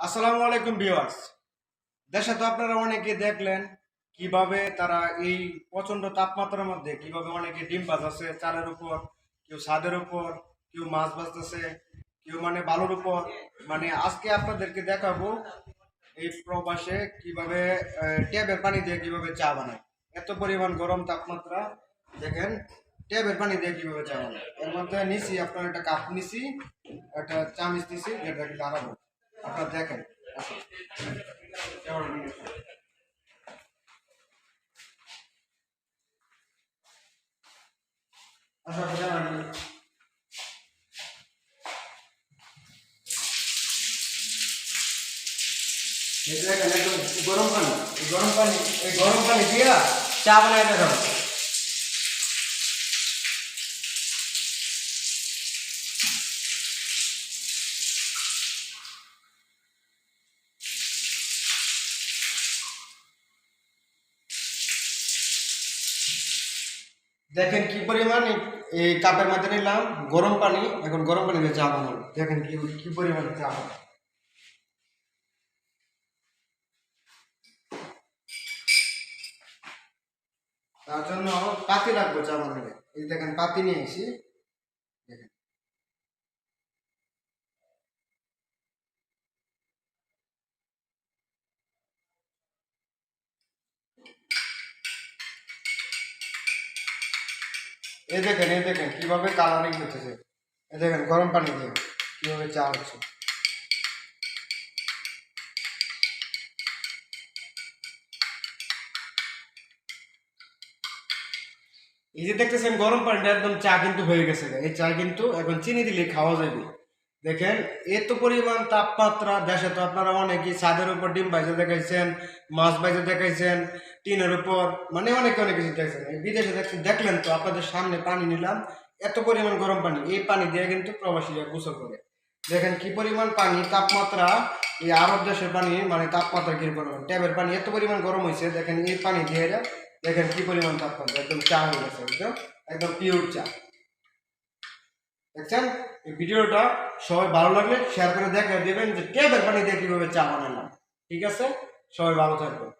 আসসালামু আলাইকুম ভিউয়ার্স। দেশে তো আপনারা অনেকে দেখলেন কীভাবে তারা এই প্রচণ্ড তাপমাত্রার মধ্যে কীভাবে অনেকে ডিম বাজাচ্ছে চালের উপর, কেউ ছাদের উপর, কেউ মাছ বাজতেছে কেউ মানে বালুর উপর। মানে আজকে আপনাদেরকে দেখাবো এই প্রবাসে কীভাবে ট্যাবের পানি দিয়ে কীভাবে চা বানায়। এত পরিমাণ গরম তাপমাত্রা, দেখেন ট্যাবের পানি দিয়ে কীভাবে চা বানায়। এর মধ্যে নিছি, আপনার একটা কাপ নিছি, একটা চামিচ নিছি যেটাকে দাঁড়াবো আপনারা দেখেন আসুন। কেমন নিয়েছে? আসো, আসো, কেমন নিয়েছে? এই দেখেন একদম গরম পানি এই গরম পানি এই গরম পানি দিয়া চা বানায় দেখাবো দেখেন কি পরিমাণ এই- কাপের মধ্যে নিলাম, গরম পানি, এখন গরম পানি দিয়ে চা বানাবো। দেখেন কি কি পরিমাণ চা বানাবো। তার জন্য পাতি লাগবে চা বানাবে এই দেখেন, পাতি নিয়ে এসি এই দেখেন এই দেখেন কীভাবে কালারিং হচ্ছে। এই দেখেন, গরম পানি দিয়ে কীভাবে চা হচ্ছে। এই যে দেখতেছেন, গরম পানিটা একদম চা কিন্তু হয়ে গেছে। এই চা কিন্তু এখন চিনি দিলে খাওয়া যাবে। দেখেন, এত পরিমাণ তাপমাত্রা, দেশে তো আপনারা অনেকেই ছাদের উপর ডিম বাইজে দেখাইছেন, মাছ বাইজে দেখাইছেন, টিনের উপর মানে অনেকে অনেক কিছু দেখছেন বিদেশে দেখছেন দেখলেন তো, আপনাদের সামনে পানি নিলাম, এত পরিমাণ গরম পানি, এই পানি দিয়ে কিন্তু প্রবাসীরা গোসল করে। দেখেন কি পরিমাণ পানি, তাপমাত্রা, এই আরব দেশের পানি মানে তাপমাত্রা কী পরিমাণ ট্যাবের পানি এত পরিমাণ গরম হয়েছে দেখেন এই পানি দিয়ে দেখেন কি পরিমাণ তাপমাত্রা, একদম চা হয়ে গেছে, একদম একদম পিওর চা। দেখছেন? এই ভিডিওটা সবাই ভালো লাগলে শেয়ার করে দেখে দেবেন যে কে দেখবেন দিয়ে কীভাবে চা বানালাম। ঠিক আছে? সবাই ভালো থাকবেন।